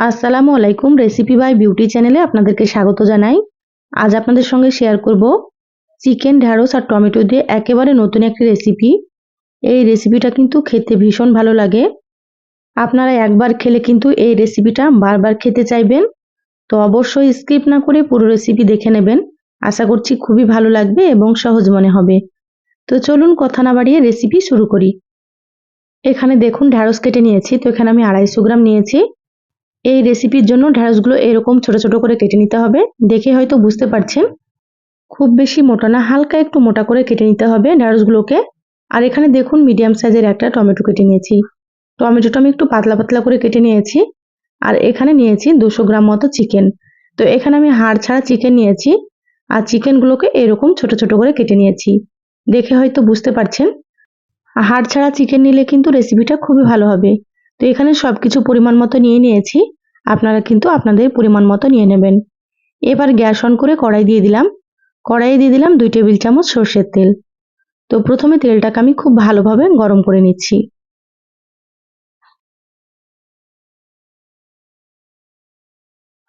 আসসালামু আলাইকুম recipe by beauty চ্যানেলে আপনাদেরকে স্বাগত জানাই। আজ আপনাদের সঙ্গে শেয়ার করব চিকেন ঢ্যাঁড়স আর টমেটো দিয়ে একেবারে নতুন একটি রেসিপি এই রেসিপিটা কিন্তু খেতে ভীষণ ভালো লাগে। আপনারা একবার খেলে কিন্তু এই রেসিপিটা বারবার খেতে চাইবেন। তো অবশ্যই স্কিপ না করে পুরো রেসিপি দেখে নেবেন। আশা করছি খুবই ভালো লাগবে এবং সহজ মনে হবে। তো চলুন কথা না বাড়িয়ে রেসিপি শুরু করি। এখানে দেখুন ঢ্যাঁড়স কেটে নিয়েছি, তো এখানে আমি আড়াইশো গ্রাম নিয়েছি। এই রেসিপির জন্য ঢ্যাঁড়সগুলো এরকম ছোট ছোট করে কেটে নিতে হবে। দেখে হয়তো বুঝতে পারছেন। খুব বেশি মোটা না, হালকা একটু মোটা করে কেটে নিতে হবে ঢ্যাঁড়সগুলোকে আর এখানে দেখুন মিডিয়াম সাইজের একটা টমেটো কেটে নিয়েছি। টমেটোটা আমি একটু পাতলা পাতলা করে কেটে নিয়েছি। আর এখানে নিয়েছি দুশো গ্রাম মতো চিকেন তো এখানে আমি হাড় ছাড়া চিকেন নিয়েছি। আর চিকেনগুলোকে এরকম ছোট ছোট করে কেটে নিয়েছি। দেখে হয়তো বুঝতে পারছেন। হাড় ছাড়া চিকেন নিলে কিন্তু রেসিপিটা খুবই ভালো হবে। তো এখানে সব কিছু পরিমাণ মতো নিয়ে নিয়েছি। আপনারা কিন্তু আপনাদের পরিমাণ মতো নিয়ে নেবেন। এবার গ্যাস অন করে কড়াই দিয়ে দিলাম। কড়াইয়ে দিয়ে দিলাম দুই টেবিল চামচ সর্ষের তেল। তো প্রথমে তেলটাকে আমি খুব ভালোভাবে গরম করে নিচ্ছি।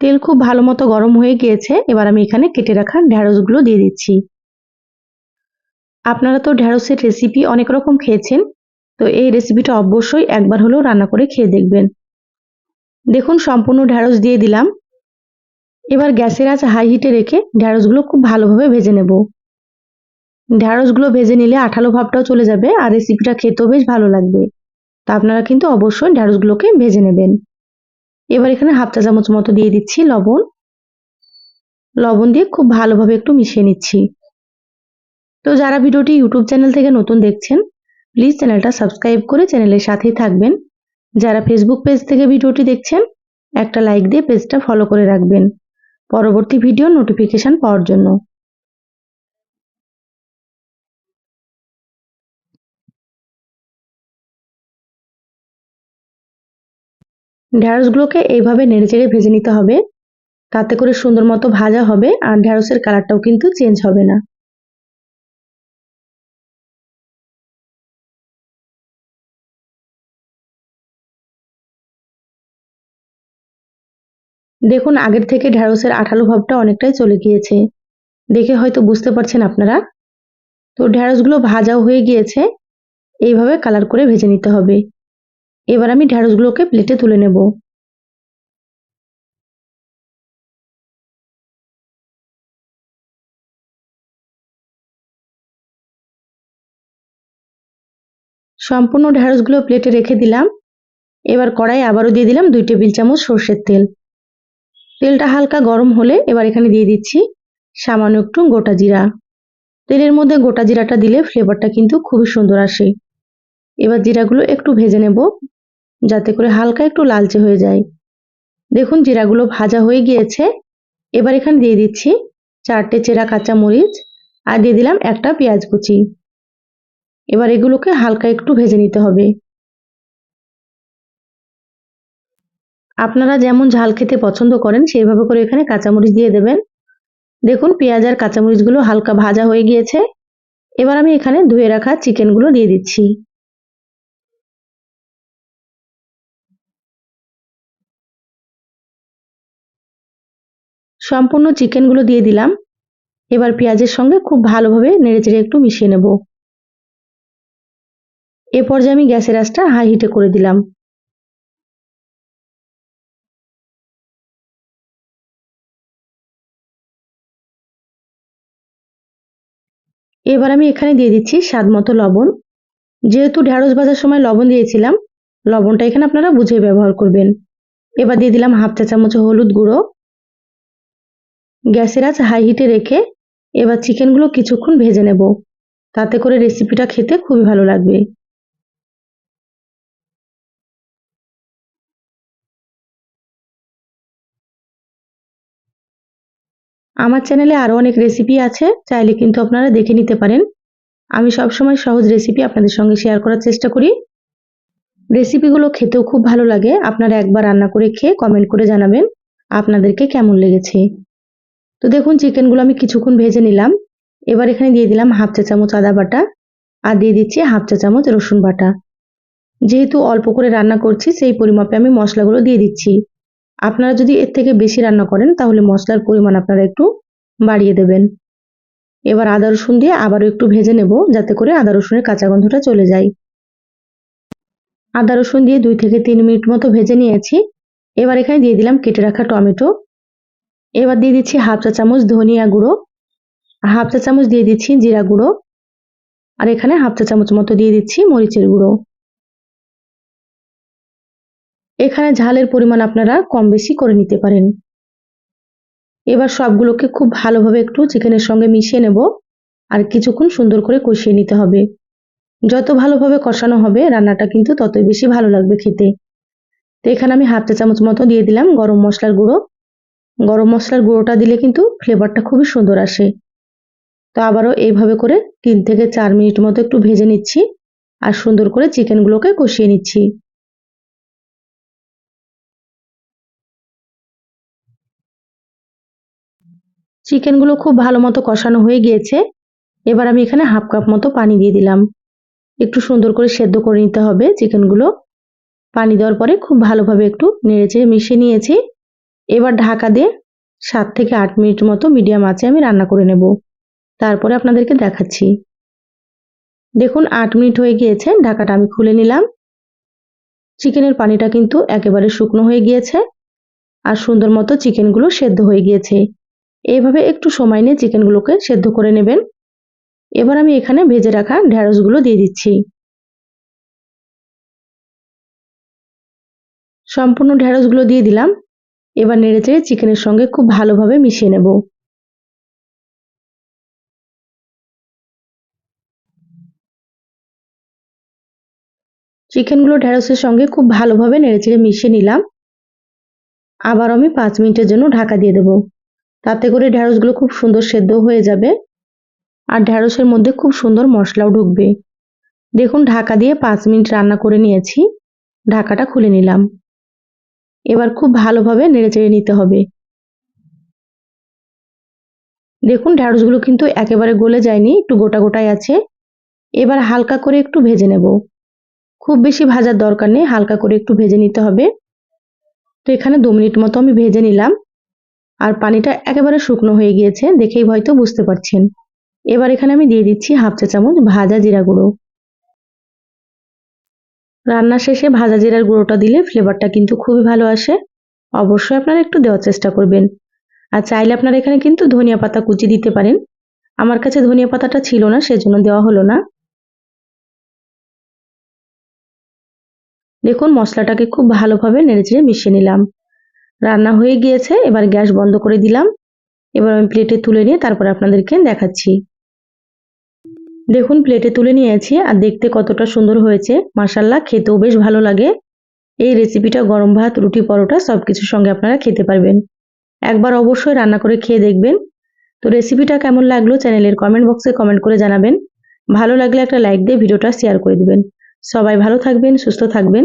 তেল খুব ভালো মতো গরম হয়ে গিয়েছে। এবার আমি এখানে কেটে রাখা ঢ্যাঁড়সগুলো দিয়ে দিচ্ছি। আপনারা তো ঢ্যাঁড়সের রেসিপি অনেক রকম খেয়েছেন। তো এই রেসিপিটা অবশ্যই একবার হলেও রান্না করে খেয়ে দেখবেন। দেখুন, সম্পূর্ণ ঢ্যাঁড়স দিয়ে দিলাম। এবার গ্যাসের আঁচ হাই হিটে রেখে ঢ্যাঁড়সগুলো খুব ভালোভাবে ভেজে নেব। ঢ্যাঁড়সগুলো ভেজে নিলে আঠালো ভাবটাও চলে যাবে আর রেসিপিটা খেতেও বেশ ভালো লাগবে। তা আপনারা কিন্তু অবশ্যই ঢ্যাঁড়সগুলোকে ভেজে নেবেন। এবার এখানে হাফ চা চামচ মতো দিয়ে দিচ্ছি লবণ। লবণ দিয়ে খুব ভালোভাবে একটু মিশিয়ে নিচ্ছি। তো যারা ভিডিওটি ইউটিউব চ্যানেল থেকে নতুন দেখছেন প্লিজ চ্যানেলটা সাবস্ক্রাইব করে চ্যানেলের সাথেই থাকবেন। যারা ফেসবুক পেজ থেকে ভিডিওটি দেখছেন, একটা লাইক দিয়ে পেজটা ফলো করে রাখবেন। পরবর্তী ভিডিও নোটিফিকেশান পাওয়ার জন্য। ঢ্যাঁড়সগুলোকে এইভাবে নেড়ে চেড়ে ভেজে নিতে হবে। তাতে করে সুন্দর মতো ভাজা হবে আর ঢ্যাঁড়সের কালারটাও কিন্তু চেঞ্জ হবে না। দেখুন, আগের থেকে ঢ্যাঁড়সের আঠালো ভাবটা অনেকটাই চলে গিয়েছে। দেখে হয়তো বুঝতে পারছেন আপনারা। তো ঢ্যাঁড়সগুলো ভাজাও হয়ে গিয়েছে। এইভাবে কালার করে ভেজে নিতে হবে। এবার আমি ঢ্যাঁড়সগুলোকে প্লেটে তুলে নেব। সম্পূর্ণ ঢ্যাঁড়সগুলো প্লেটে রেখে দিলাম। এবার কড়াই আবারও দিয়ে দিলাম দুই টেবিল চামচ সর্ষের তেল। তেলটা হালকা গরম হলে এবার এখানে দিয়ে দিচ্ছি সামান্য একটু গোটা জিরা। তেলের মধ্যে গোটা জিরাটা দিলে ফ্লেভারটা কিন্তু খুবই সুন্দর আসে। এবার জিরাগুলো একটু ভেজে নেব যাতে করে হালকা একটু লালচে হয়ে যায়। দেখুন জিরাগুলো ভাজা হয়ে গিয়েছে। এবার এখানে দিয়ে দিচ্ছি চারটে চেরা কাঁচা মরিচ আর দিয়ে দিলাম একটা পেঁয়াজ কুচি। এবার এগুলোকে হালকা একটু ভেজে নিতে হবে। আপনারা যেমন ঝাল খেতে পছন্দ করেন, সেইভাবে করে এখানে কাঁচামরিচ দিয়ে দেবেন। দেখুন, পেঁয়াজ আর কাঁচামরিচগুলো হালকা ভাজা হয়ে গিয়েছে। এবার আমি এখানে ধুয়ে রাখা চিকেনগুলো দিয়ে দিচ্ছি। সম্পূর্ণ চিকেনগুলো দিয়ে দিলাম। এবার পেঁয়াজের সঙ্গে খুব ভালোভাবে নেড়েচেড়ে একটু মিশিয়ে নেব। এ পর্যায়ে আমি গ্যাসের আঁচটা হাই হিটে করে দিলাম। এবার আমি এখানে দিয়ে দিচ্ছি স্বাদ মতো লবণ। যেহেতু ঢ্যাঁড়স ভাজার সময় লবণ দিয়েছিলাম, লবণটা এখানে আপনারা বুঝে ব্যবহার করবেন। এবার দিয়ে দিলাম হাফ চা চামচ হলুদ গুঁড়ো। গ্যাসের আঁচ হাই হিটে রেখে এবার চিকেনগুলো কিছুক্ষণ ভেজে নেব। তাতে করে রেসিপিটা খেতে খুবই ভালো লাগবে। আমার চ্যানেলে আরও অনেক রেসিপি আছে, চাইলে কিন্তু আপনারা দেখে নিতে পারেন। আমি সবসময় সহজ রেসিপি আপনাদের সঙ্গে শেয়ার করার চেষ্টা করি। রেসিপিগুলো খেতেও খুব ভালো লাগে, আপনারা একবার রান্না করে খেয়ে কমেন্ট করে জানাবেন আপনাদেরকে কেমন লেগেছে। তো দেখুন চিকেনগুলো আমি কিছুক্ষণ ভেজে নিলাম। এবার এখানে দিয়ে দিলাম হাফ চা চামচ আদা বাটা আর দিয়ে দিচ্ছি হাফ চা চামচ রসুন বাটা। যেহেতু অল্প করে রান্না করছি, সেই পরিমাপে আমি মশলাগুলো দিয়ে দিচ্ছি। আপনারা যদি এর থেকে বেশি রান্না করেন, তাহলে মশলার পরিমাণ আপনারা একটু বাড়িয়ে দেবেন। এবার আদা রসুন দিয়ে আবারও একটু ভেজে নেব, যাতে করে আদা রসুনের কাঁচা গন্ধটা চলে যায়। আদা রসুন দিয়ে দুই থেকে তিন মিনিট মতো ভেজে নিয়েছি। এবার এখানে দিয়ে দিলাম কেটে রাখা টমেটো। এবার দিয়ে দিচ্ছি হাফ চা চামচ ধনিয়া গুঁড়ো, হাফ চা চামচ দিয়ে দিচ্ছি জিরা গুঁড়ো, আর এখানে হাফ চা চামচ মতো দিয়ে দিচ্ছি মরিচের গুঁড়ো। এখানে ঝালের পরিমাণ আপনারা কম বেশি করে নিতে পারেন। এবার সবগুলোকে খুব ভালোভাবে একটু চিকেনের সঙ্গে মিশিয়ে নেব আর কিছুক্ষণ সুন্দর করে কষিয়ে নিতে হবে। যত ভালোভাবে কষানো হবে, রান্নাটা কিন্তু ততই বেশি ভালো লাগবে খেতে। তো এখানে আমি হাফ চা চামচ মতো দিয়ে দিলাম গরম মশলার গুঁড়ো। গরম মশলার গুঁড়োটা দিলে কিন্তু ফ্লেভারটা খুবই সুন্দর আসে। তো আবারও এইভাবে করে তিন থেকে চার মিনিট মতো একটু ভেজে নিচ্ছি আর সুন্দর করে চিকেনগুলোকে কষিয়ে নিচ্ছি। চিকেনগুলো খুব ভালো মতো কষানো হয়ে গিয়েছে। এবার আমি এখানে হাফ কাপ মতো পানি দিয়ে দিলাম। একটু সুন্দর করে সেদ্ধ করে নিতে হবে চিকেনগুলো পানি দেওয়ার পরে খুব ভালোভাবে একটু নেড়েচেড়ে মিশিয়ে নিয়েছি। এবার ঢাকা দিয়ে সাত থেকে আট মিনিট মতো মিডিয়াম আঁচে আমি রান্না করে নেব। তারপরে আপনাদেরকে দেখাচ্ছি। দেখুন, আট মিনিট হয়ে গিয়েছে, ঢাকাটা আমি খুলে নিলাম। চিকেনের পানিটা কিন্তু একেবারে শুকনো হয়ে গিয়েছে। আর সুন্দর মতো চিকেনগুলো সেদ্ধ হয়ে গিয়েছে। এইভাবে একটু সময় নিয়ে চিকেনগুলোকে সেদ্ধ করে নেবেন। এবার আমি এখানে ভেজে রাখা ঢ্যাঁড়সগুলো দিয়ে দিচ্ছি। সম্পূর্ণ ঢ্যাঁড়সগুলো দিয়ে দিলাম। এবার নেড়েচেড়ে চিকেনের সঙ্গে খুব ভালোভাবে মিশিয়ে নেব। চিকেনগুলো ঢ্যাঁড়সের সঙ্গে খুব ভালোভাবে নেড়েচেড়ে মিশিয়ে নিলাম। আবার আমি পাঁচ মিনিটের জন্য ঢাকা দিয়ে দেবো। তাতে করে ঢ্যাঁড়সগুলো খুব সুন্দর সেদ্ধ হয়ে যাবে আর ঢ্যাঁড়সের মধ্যে খুব সুন্দর মশলাও ঢুকবে। দেখুন, ঢাকা দিয়ে পাঁচ মিনিট রান্না করে নিয়েছি। ঢাকাটা খুলে নিলাম। এবার খুব ভালোভাবে নেড়েচেড়ে নিতে হবে। দেখুন ঢ্যাঁড়সগুলো কিন্তু একেবারে গলে যায়নি, একটু গোটা গোটাই আছে। এবার হালকা করে একটু ভেজে নেব। খুব বেশি ভাজার দরকার নেই, হালকা করে একটু ভেজে নিতে হবে। তো এখানে দু মিনিট মতো আমি ভেজে নিলাম। আর পানিটা একেবারে শুকনো হয়ে গিয়েছে, দেখেই হয়তো বুঝতে পারছেন। এবার এখানে আমি দিয়ে দিচ্ছি হাফ চা চামচ ভাজা জিরা গুঁড়ো। রান্না শেষে ভাজা জিরার গুঁড়োটা দিলে ফ্লেভারটা কিন্তু খুবই ভালো আসে। অবশ্যই আপনারা একটু দেওয়ার চেষ্টা করবেন। আর চাইলে আপনারা এখানে কিন্তু ধনিয়া পাতা কুচি দিতে পারেন। আমার কাছে ধনিয়া পাতাটা ছিল না, সেজন্য দেওয়া হলো না। দেখুন, মশলাটাকে খুব ভালোভাবে নেড়েচেড়ে মিশিয়ে নিলাম। রান্না হয়ে গিয়েছে, এবার গ্যাস বন্ধ করে দিলাম। এবার আমি প্লেটে তুলে নিয়ে তারপর আপনাদেরকে দেখাচ্ছি। দেখুন প্লেটে তুলে নিয়েছি আর দেখতে কতটা সুন্দর হয়েছে। মাসাল্লাহ খেতেও বেশ ভালো লাগে। এই রেসিপিটা গরম ভাত, রুটি, পরোটা সব কিছুর সঙ্গে আপনারা খেতে পারবেন। একবার অবশ্যই রান্না করে খেয়ে দেখবেন। তো রেসিপিটা কেমন লাগল চ্যানেলের কমেন্ট বক্সে কমেন্ট করে জানাবেন। ভালো লাগলে একটা লাইক দিয়ে ভিডিওটা শেয়ার করে দিবেন। সবাই ভালো থাকবেন, সুস্থ থাকবেন।